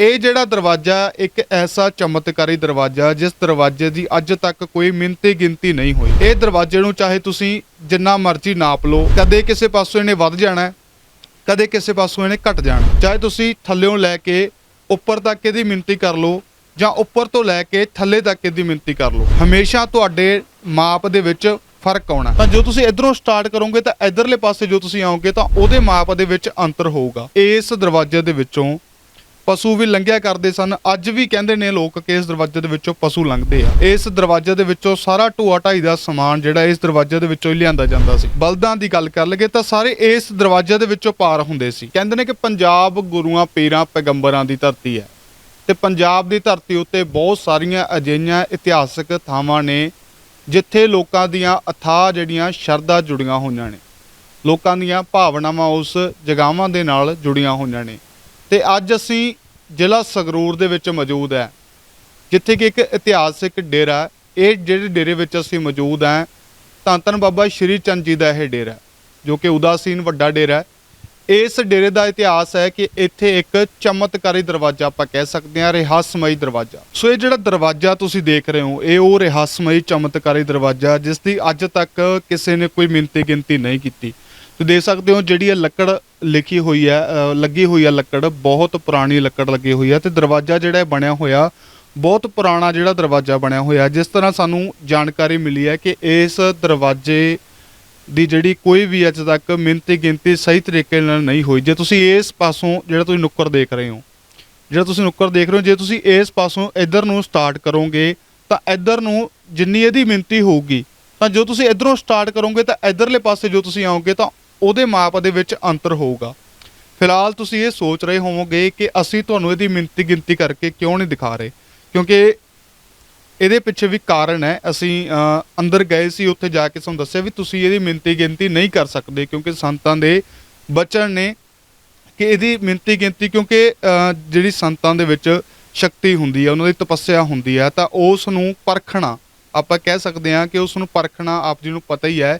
ਇਹ ਜਿਹੜਾ ਦਰਵਾਜ਼ਾ, ਇੱਕ ਐਸਾ ਚਮਤਕਾਰੀ ਦਰਵਾਜ਼ਾ, ਜਿਸ ਦਰਵਾਜ਼ੇ ਦੀ ਅੱਜ ਤੱਕ ਕੋਈ ਮਿੰਤੀ ਗਿਣਤੀ ਨਹੀਂ ਹੋਈ। ਇਹ ਦਰਵਾਜ਼ੇ ਨੂੰ ਚਾਹੇ ਤੁਸੀਂ ਜਿੰਨਾ ਮਰਜ਼ੀ ਨਾਪ ਲਓ, ਕਦੇ ਕਿਸੇ ਪਾਸੋਂ ਇਹਨੇ ਵੱਧ ਜਾਣਾ ਕਦੇ ਕਿਸੇ ਪਾਸੋਂ ਇਹਨੇ ਘਟ ਜਾਣਾ ਚਾਹੇ ਤੁਸੀਂ ਥੱਲਿਓਂ ਲੈ ਕੇ ਉੱਪਰ ਤੱਕ ਇਹਦੀ ਮਿੰਤੀ ਕਰ ਲਓ, ਜਾਂ ਉੱਪਰ ਤੋਂ ਲੈ ਕੇ ਥੱਲੇ ਤੱਕ ਇਹਦੀ ਮਿੰਤੀ ਕਰ ਲਓ। ਹਮੇਸ਼ਾ ਤੁਹਾਡੇ ਮਾਪ ਦੇ ਵਿੱਚ ਫ਼ਰਕ ਆਉਣਾ ਤਾਂ ਜੋ ਤੁਸੀਂ ਇਧਰੋਂ ਸਟਾਰਟ ਕਰੋਗੇ ਤਾਂ ਇਧਰਲੇ ਪਾਸੇ ਜੋ ਤੁਸੀਂ ਆਓਗੇ ਤਾਂ ਉਹਦੇ ਮਾਪ ਦੇ ਵਿੱਚ ਅੰਤਰ ਹੋਊਗਾ। ਇਸ ਦਰਵਾਜ਼ੇ ਦੇ ਵਿੱਚੋਂ ਪਸ਼ੂ ਵੀ ਲੰਘਿਆ ਕਰਦੇ ਸਨ। ਅੱਜ ਵੀ ਕਹਿੰਦੇ ਨੇ ਲੋਕ ਕਿ ਇਸ ਦਰਵਾਜ਼ੇ ਦੇ ਵਿੱਚੋਂ ਪਸ਼ੂ ਲੰਘਦੇ ਆ। ਇਸ ਦਰਵਾਜ਼ੇ ਦੇ ਵਿੱਚੋਂ ਸਾਰਾ ਢੋਆ ਢਾਈ ਦਾ ਸਮਾਨ ਜਿਹੜਾ ਇਸ ਦਰਵਾਜ਼ੇ ਦੇ ਵਿੱਚੋਂ ਹੀ ਲਿਆਂਦਾ ਜਾਂਦਾ ਸੀ। ਬਲਦਾਂ ਦੀ ਗੱਲ ਕਰ ਲਈਏ ਤਾਂ ਸਾਰੇ ਇਸ ਦਰਵਾਜ਼ੇ ਦੇ ਵਿੱਚੋਂ ਪਾਰ ਹੁੰਦੇ ਸੀ। ਕਹਿੰਦੇ ਨੇ ਕਿ ਪੰਜਾਬ ਗੁਰੂਆਂ, ਪੀਰਾਂ, ਪੈਗੰਬਰਾਂ ਦੀ ਧਰਤੀ ਹੈ ਤੇ ਪੰਜਾਬ ਦੀ ਧਰਤੀ ਉੱਤੇ ਬਹੁਤ ਸਾਰੀਆਂ ਅਜਿਹੀਆਂ ਇਤਿਹਾਸਕ ਥਾਵਾਂ ਨੇ ਜਿੱਥੇ ਲੋਕਾਂ ਦੀਆਂ ਅਥਾਹ ਜਿਹੜੀਆਂ ਸ਼ਰਧਾ ਜੁੜੀਆਂ ਹੋਈਆਂ ਨੇ। ਲੋਕਾਂ ਦੀਆਂ ਭਾਵਨਾਵਾਂ ਉਸ ਜਗਾਵਾਂ ਦੇ ਨਾਲ ਜੁੜੀਆਂ ਹੋਈਆਂ ਨੇ। ਤੇ ਅੱਜ ਅਸੀਂ ਜ਼ਿਲ੍ਹਾ ਸੰਗਰੂਰ ਦੇ ਵਿੱਚ ਮੌਜੂਦ ਹੈ, ਜਿੱਥੇ ਕਿ ਇੱਕ ਇਤਿਹਾਸਿਕ ਡੇਰਾ ਇਹ ਜਿਹੜੇ ਡੇਰੇ ਵਿੱਚ ਅਸੀਂ ਮੌਜੂਦ ਹਾਂ, ਧੰਨ ਧੰਨ ਬਾਬਾ ਸ਼੍ਰੀ ਚੰਦ ਜੀ ਦਾ ਇਹ ਡੇਰਾ ਜੋ ਕਿ ਉਦਾਸੀਨ ਵੱਡਾ ਡੇਰਾ ਹੈ। ਇਸ ਡੇਰੇ ਦਾ ਇਤਿਹਾਸ ਹੈ ਕਿ ਇੱਥੇ ਇੱਕ ਚਮਤਕਾਰੀ ਦਰਵਾਜ਼ਾ ਆਪਾਂ ਕਹਿ ਸਕਦੇ ਹਾਂ, ਰਹੱਸਮਈ ਦਰਵਾਜ਼ਾ। ਸੋ ਇਹ ਜਿਹੜਾ ਦਰਵਾਜ਼ਾ ਤੁਸੀਂ ਦੇਖ ਰਹੇ ਹੋ, ਇਹ ਉਹ ਰਹੱਸਮਈ ਚਮਤਕਾਰੀ ਦਰਵਾਜ਼ਾ ਜਿਸ ਦੀ ਅੱਜ ਤੱਕ ਕਿਸੇ ਨੇ ਕੋਈ ਮਿੰਤੀ ਗਿਣਤੀ ਨਹੀਂ ਕੀਤੀ। ਤੁਸੀਂ ਦੇਖ ਸਕਦੇ ਹੋ ਜਿਹੜੀ ਇਹ ਲੱਕੜ ਲਿਖੀ ਹੋਈ ਹੈ ਲੱਗੀ ਹੋਈ ਹੈ ਲੱਕੜ, ਬਹੁਤ ਪੁਰਾਣੀ ਲੱਕੜ ਲੱਗੀ ਹੋਈ ਹੈ ਤੇ ਦਰਵਾਜ਼ਾ ਜਿਹੜਾ ਬਣਿਆ ਹੋਇਆ, ਬਹੁਤ ਪੁਰਾਣਾ ਜਿਹੜਾ ਦਰਵਾਜ਼ਾ ਬਣਿਆ ਹੋਇਆ, ਜਿਸ ਤਰ੍ਹਾਂ ਸਾਨੂੰ ਜਾਣਕਾਰੀ ਮਿਲੀ ਹੈ ਕਿ ਇਸ ਦਰਵਾਜ਼ੇ ਦੀ ਜਿਹੜੀ ਕੋਈ ਵੀ ਅੱਜ ਤੱਕ ਮਿੰਤੀ ਗਿਣਤੀ ਸਹੀ ਤਰੀਕੇ ਨਾਲ ਨਹੀਂ ਹੋਈ। ਜੇ ਤੁਸੀਂ ਇਸ ਪਾਸੋਂ ਜਿਹੜਾ ਤੁਸੀਂ ਨੁੱਕਰ ਦੇਖ ਰਹੇ ਹੋ, ਜਿਹੜਾ ਤੁਸੀਂ ਨੁੱਕਰ ਦੇਖ ਰਹੇ ਹੋ, ਜੇ ਤੁਸੀਂ ਇਸ ਪਾਸੋਂ ਇੱਧਰ ਨੂੰ ਸਟਾਰਟ ਕਰੋਗੇ, ਤਾਂ ਇੱਧਰ ਨੂੰ ਜਿੰਨੀ ਇਹਦੀ ਮਿੰਤੀ ਹੋਊਗੀ, ਤਾਂ ਜੋ ਤੁਸੀਂ ਇੱਧਰੋਂ ਸਟਾਰਟ ਕਰੋਗੇ, ਤਾਂ ਇੱਧਰਲੇ ਪਾਸੇ ਜੋ ਤੁਸੀਂ ਆਓਗੇ, ਤਾਂ ਉਹਦੇ ਮਾਪ ਦੇ ਵਿੱਚ ਅੰਤਰ ਹੋਊਗਾ। ਫਿਲਹਾਲ ਤੁਸੀਂ ਇਹ ਸੋਚ ਰਹੇ ਹੋਵੋਗੇ ਕਿ ਅਸੀਂ ਤੁਹਾਨੂੰ ਇਹਦੀ ਮਿੰਤੀ ਗਿਣਤੀ ਕਰਕੇ ਕਿਉਂ ਨਹੀਂ ਦਿਖਾ ਰਹੇ? ਕਿਉਂਕਿ ਇਹਦੇ ਪਿੱਛੇ ਵੀ ਕਾਰਨ ਹੈ। ਅਸੀਂ ਅੰਦਰ ਗਏ ਸੀ, ਉੱਥੇ ਜਾ ਕੇ ਤੁਹਾਨੂੰ ਦੱਸਿਆ ਵੀ ਤੁਸੀਂ ਇਹਦੀ ਮਿੰਤੀ ਗਿਣਤੀ ਨਹੀਂ ਕਰ ਸਕਦੇ ਕਿਉਂਕਿ ਸੰਤਾਂ ਦੇ ਬਚਨ ਨੇ ਕਿ ਇਹਦੀ ਮਿੰਤੀ ਗਿਣਤੀ ਕਿਉਂਕਿ ਜਿਹੜੀ ਸੰਤਾਂ ਦੇ ਵਿੱਚ ਸ਼ਕਤੀ ਹੁੰਦੀ ਹੈ, ਉਹਨਾਂ ਦੀ ਤਪੱਸਿਆ ਹੁੰਦੀ ਹੈ, ਤਾਂ ਉਸ ਨੂੰ ਪਰਖਣਾ। ਆਪਾਂ ਕਹਿ ਸਕਦੇ ਹਾਂ ਕਿ ਉਸ ਨੂੰ ਪਰਖਣਾ ਆਪ ਜੀ ਨੂੰ ਪਤਾ ਹੀ ਹੈ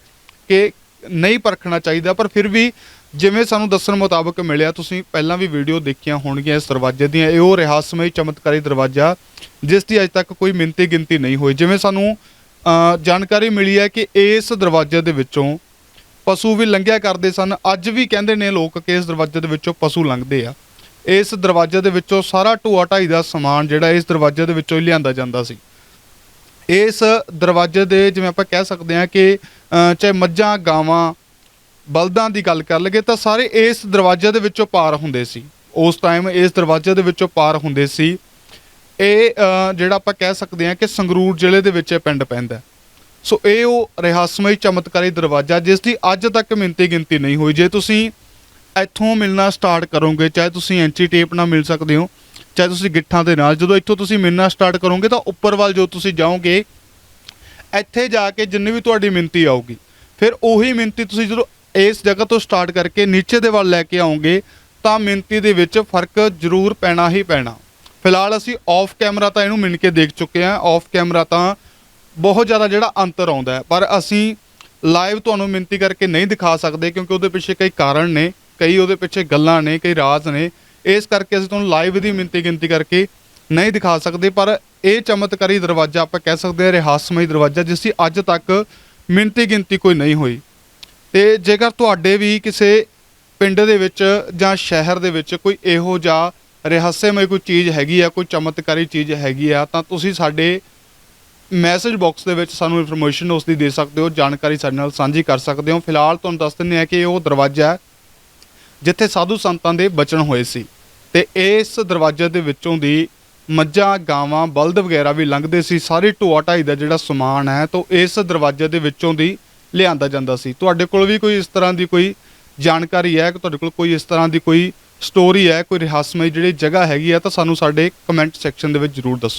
ਕਿ ਨਹੀਂ ਪਰਖਣਾ ਚਾਹੀਦਾ, ਪਰ ਫਿਰ ਵੀ ਜਿਵੇਂ ਸਾਨੂੰ ਦੱਸਣ ਮੁਤਾਬਕ ਮਿਲਿਆ, ਤੁਸੀਂ ਪਹਿਲਾਂ ਵੀ ਵੀਡੀਓ ਦੇਖੀਆਂ ਹੋਣਗੀਆਂ ਇਸ ਦਰਵਾਜ਼ੇ ਦੀਆਂ। ਇਹ ਉਹ ਰਹੱਸਮਈ ਚਮਤਕਾਰੀ ਦਰਵਾਜ਼ਾ, ਜਿਸ ਦੀ ਅਜੇ ਤੱਕ ਕੋਈ ਮਿੰਤੀ ਗਿਣਤੀ ਨਹੀਂ ਹੋਈ। ਜਿਵੇਂ ਸਾਨੂੰ ਜਾਣਕਾਰੀ ਮਿਲੀ ਹੈ ਕਿ ਇਸ ਦਰਵਾਜ਼ੇ ਦੇ ਵਿੱਚੋਂ ਪਸ਼ੂ ਵੀ ਲੰਘਿਆ ਕਰਦੇ ਸਨ। ਅੱਜ ਵੀ ਕਹਿੰਦੇ ਨੇ ਲੋਕ ਕਿ ਇਸ ਦਰਵਾਜ਼ੇ ਦੇ ਵਿੱਚੋਂ ਪਸ਼ੂ ਲੰਘਦੇ ਆ। ਇਸ ਦਰਵਾਜ਼ੇ ਦੇ ਵਿੱਚੋਂ ਸਾਰਾ ਢੋਆ ਢਾਈ ਦਾ ਸਮਾਨ ਜਿਹੜਾ ਇਸ ਦਰਵਾਜ਼ੇ ਦੇ ਵਿੱਚੋਂ ਹੀ ਲਿਆਂਦਾ ਜਾਂਦਾ ਸੀ। ਇਸ ਦਰਵਾਜ਼ੇ ਦੇ ਜਿਵੇਂ ਆਪਾਂ ਕਹਿ ਸਕਦੇ ਹਾਂ ਕਿ ਚਾਹੇ ਮੱਝਾਂ, ਗਾਵਾਂ, ਬਲਦਾਂ ਦੀ ਗੱਲ ਕਰ ਲਈਏ ਤਾਂ ਸਾਰੇ ਇਸ ਦਰਵਾਜ਼ੇ ਦੇ ਵਿੱਚੋਂ ਪਾਰ ਹੁੰਦੇ ਸੀ। ਉਸ ਟਾਈਮ ਇਸ ਦਰਵਾਜ਼ੇ ਦੇ ਵਿੱਚੋਂ ਪਾਰ ਹੁੰਦੇ ਸੀ। ਇਹ ਜਿਹੜਾ ਆਪਾਂ ਕਹਿ ਸਕਦੇ ਹਾਂ ਕਿ ਸੰਗਰੂਰ ਜ਼ਿਲ੍ਹੇ ਦੇ ਵਿੱਚ ਇਹ ਪਿੰਡ ਪੈਂਦਾ ਸੋ ਇਹ ਉਹ ਰਹੱਸਮਈ ਚਮਤਕਾਰੀ ਦਰਵਾਜ਼ਾ ਜਿਸ ਦੀ ਅੱਜ ਤੱਕ ਮਿੰਤੀ ਗਿਣਤੀ ਨਹੀਂ ਹੋਈ। ਜੇ ਤੁਸੀਂ ਇੱਥੋਂ ਮਿਲਣਾ ਸਟਾਰਟ ਕਰੋਗੇ, ਚਾਹੇ ਤੁਸੀਂ ਐਂਚੀ ਟੇਪ ਨਾਲ ਮਿਲ ਸਕਦੇ ਹੋ ਚਾਹੇ ਤੁਸੀਂ ਗਿੱਠਾਂ ਦੇ ਨਾਲ, ਜਦੋਂ ਇੱਥੋਂ ਤੁਸੀਂ ਮਿੰਨਾ ਸਟਾਰਟ ਕਰੋਗੇ ਤਾਂ ਉੱਪਰ ਵੱਲ ਜੋ ਤੁਸੀਂ ਜਾਓਗੇ, ਇੱਥੇ ਜਾ ਕੇ ਜਿੰਨੀ ਵੀ ਤੁਹਾਡੀ ਮਿੰਤੀ ਆਊਗੀ, ਫਿਰ ਉਹੀ ਮਿੰਤੀ ਤੁਸੀਂ ਜਦੋਂ ਇਸ ਜਗ੍ਹਾ ਤੋਂ ਸਟਾਰਟ ਕਰਕੇ ਨੀਚੇ ਦੇ ਵੱਲ ਲੈ ਕੇ ਆਉਂਗੇ ਤਾਂ ਮਿੰਤੀ ਦੇ ਵਿੱਚ ਫ਼ਰਕ ਜ਼ਰੂਰ ਪੈਣਾ ਹੀ ਪੈਣਾ। ਫਿਲਹਾਲ ਅਸੀਂ ਆਫ ਕੈਮਰਾ ਤਾਂ ਇਹਨੂੰ ਮਿਣ ਕੇ ਦੇਖ ਚੁੱਕੇ ਹਾਂ। ਆਫ ਕੈਮਰਾ ਤਾਂ ਬਹੁਤ ਜ਼ਿਆਦਾ ਜਿਹੜਾ ਅੰਤਰ ਆਉਂਦਾ ਹੈ, ਪਰ ਅਸੀਂ ਲਾਈਵ ਤੁਹਾਨੂੰ ਮਿੰਤੀ ਕਰਕੇ ਨਹੀਂ ਦਿਖਾ ਸਕਦੇ ਕਿਉਂਕਿ ਉਹਦੇ ਪਿੱਛੇ ਕਈ ਕਾਰਨ ਨੇ, ਕਈ ਉਹਦੇ ਪਿੱਛੇ ਗੱਲਾਂ ਨੇ, ਕਈ ਰਾਜ਼ ਨੇ। ਇਸ ਕਰਕੇ ਅਸੀਂ ਤੁਹਾਨੂੰ ਲਾਈਵ ਦੀ ਮਿੰਤੀ ਗਿਣਤੀ ਕਰਕੇ ਨਹੀਂ ਦਿਖਾ ਸਕਦੇ, ਪਰ ਇਹ ਚਮਤਕਾਰੀ ਦਰਵਾਜ਼ਾ ਆਪਾਂ ਕਹਿ ਸਕਦੇ ਹਾਂ ਰਹੱਸਮਈ ਦਰਵਾਜ਼ਾ, ਜਿਸ ਦੀ ਅੱਜ ਤੱਕ ਮਿੰਤੀ ਗਿਣਤੀ ਕੋਈ ਨਹੀਂ ਹੋਈ। ਤੇ ਜੇਕਰ ਤੁਹਾਡੇ ਵੀ ਕਿਸੇ ਪਿੰਡ ਦੇ ਵਿੱਚ ਜਾਂ ਸ਼ਹਿਰ ਦੇ ਵਿੱਚ ਕੋਈ ਇਹੋ ਜਿਹਾ ਰਹੱਸਮਈ ਕੋਈ ਚੀਜ਼ ਹੈਗੀ ਆ, ਕੋਈ ਚਮਤਕਾਰੀ ਚੀਜ਼ ਹੈਗੀ ਆ, ਤਾਂ ਤੁਸੀਂ ਸਾਡੇ ਮੈਸੇਜ ਬਾਕਸ ਦੇ ਵਿੱਚ ਸਾਨੂੰ ਇਨਫੋਰਮੇਸ਼ਨ ਉਸ ਦੀ ਦੇ ਸਕਦੇ ਹੋ, ਜਾਣਕਾਰੀ ਸਾਡੇ ਨਾਲ ਸਾਂਝੀ ਕਰ ਸਕਦੇ ਹੋ। ਫਿਲਹਾਲ ਤੁਹਾਨੂੰ ਦੱਸ ਦਿੰਦੇ ਹਾਂ ਕਿ ਉਹ ਦਰਵਾਜ਼ਾ ਹੈ, ਜਿੱਥੇ ਸਾਧੂ ਸੰਤਾਂ ਦੇ ਬਚਨ ਹੋਏ ਸੀ। ਤੇ ਇਸ ਦਰਵਾਜ਼ੇ ਦੇ ਵਿੱਚੋਂ ਦੀ ਮੱਝਾਂ, ਗਾਵਾਂ, ਬਲਦ ਵਗੈਰਾ ਵੀ ਲੰਘਦੇ ਸੀ। ਸਾਰੇ ਢੋਆ ਢਾਈ ਦਾ ਜਿਹੜਾ ਸਮਾਨ ਹੈ, ਤਾਂ ਇਸ ਦਰਵਾਜ਼ੇ ਦੇ ਵਿੱਚੋਂ ਦੀ ਲਿਆਂਦਾ ਜਾਂਦਾ ਸੀ। ਤੁਹਾਡੇ ਕੋਲ ਵੀ ਕੋਈ ਇਸ ਤਰ੍ਹਾਂ ਦੀ ਕੋਈ ਜਾਣਕਾਰੀ ਹੈ ਕਿ ਤੁਹਾਡੇ ਕੋਲ ਕੋਈ ਇਸ ਤਰ੍ਹਾਂ ਦੀ ਕੋਈ ਸਟੋਰੀ ਹੈ, ਕੋਈ ਰਹੱਸਮਈ ਜਿਹੜੀ ਜਗ੍ਹਾ ਹੈਗੀ ਆ ਤਾਂ ਸਾਨੂੰ ਸਾਡੇ ਕਮੈਂਟ ਸੈਕਸ਼ਨ ਦੇ ਵਿੱਚ ਜਰੂਰ ਦੱਸੋ।